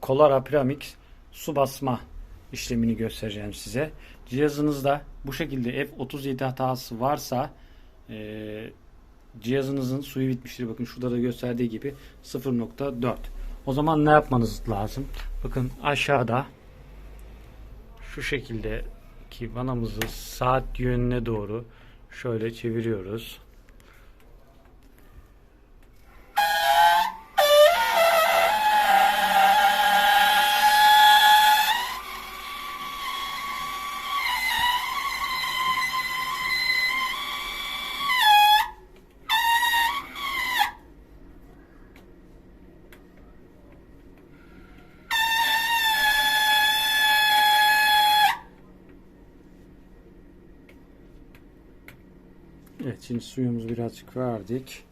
Kolara Pyramix su basma işlemini göstereceğim size. Cihazınızda bu şekilde F37 hatası varsa e, cihazınızın suyu bitmiştir. Bakın şurada da gösterdiği gibi 0.4. O zaman ne yapmanız lazım? Bakın aşağıda şu şekilde ki vanamızı saat yönüne doğru şöyle çeviriyoruz. Evet şimdi suyumuzu birazcık verdik.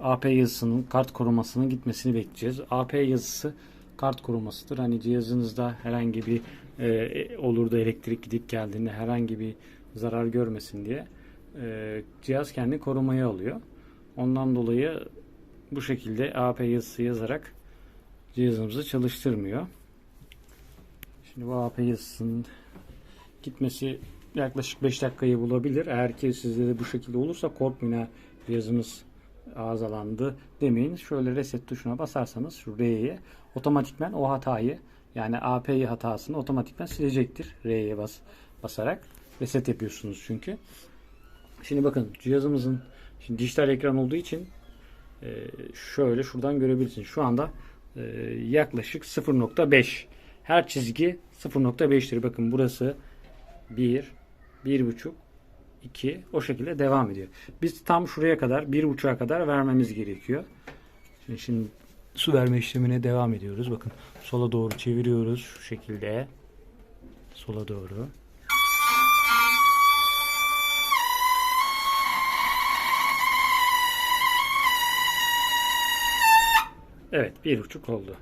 AP yazısının kart korumasının gitmesini bekleyeceğiz. AP yazısı kart korumasıdır. Hani cihazınızda herhangi bir e, olur da elektrik gidip geldiğinde herhangi bir zarar görmesin diye e, cihaz kendi korumaya alıyor. Ondan dolayı bu şekilde AP yazısı yazarak cihazımızı çalıştırmıyor. Şimdi bu AP yazısının gitmesi yaklaşık 5 dakikayı bulabilir. Eğer ki sizde de bu şekilde olursa korkmayın ha, cihazımız arızalandı demeyin. Şöyle reset tuşuna basarsanız şu R'ye otomatikmen o hatayı yani API hatasını otomatikmen silecektir. R'ye bas, basarak reset yapıyorsunuz çünkü. Şimdi bakın cihazımızın şimdi dijital ekran olduğu için e, şöyle şuradan görebilirsiniz. Şu anda e, yaklaşık 0.5 her çizgi 0.5'tir. Bakın burası 1, 1.5, 2 o şekilde devam ediyor. Biz tam şuraya kadar 1.5'a kadar vermemiz gerekiyor. Şimdi, şimdi su verme işlemine devam ediyoruz. Bakın sola doğru çeviriyoruz şu şekilde. Sola doğru. Evet bir buçuk oldu.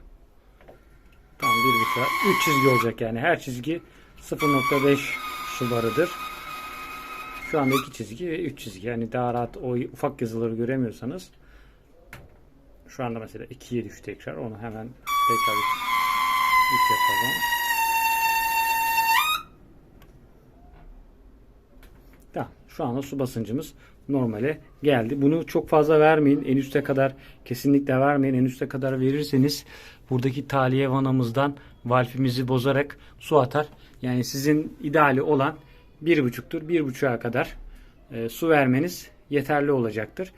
Tam bir buçuğa. Üç çizgi olacak yani. Her çizgi 0.5 su barıdır. Şu anda iki çizgi ve üç çizgi. Yani daha rahat o ufak yazıları göremiyorsanız şu anda mesela 2'ye düştü tekrar. Onu hemen tekrar üç yapalım. Tamam. Şu anda su basıncımız normale geldi. Bunu çok fazla vermeyin. En üste kadar kesinlikle vermeyin. En üste kadar verirseniz buradaki taliye vanamızdan valfimizi bozarak su atar. Yani sizin ideali olan bir buçuktur. Bir buçuğa kadar e, su vermeniz yeterli olacaktır.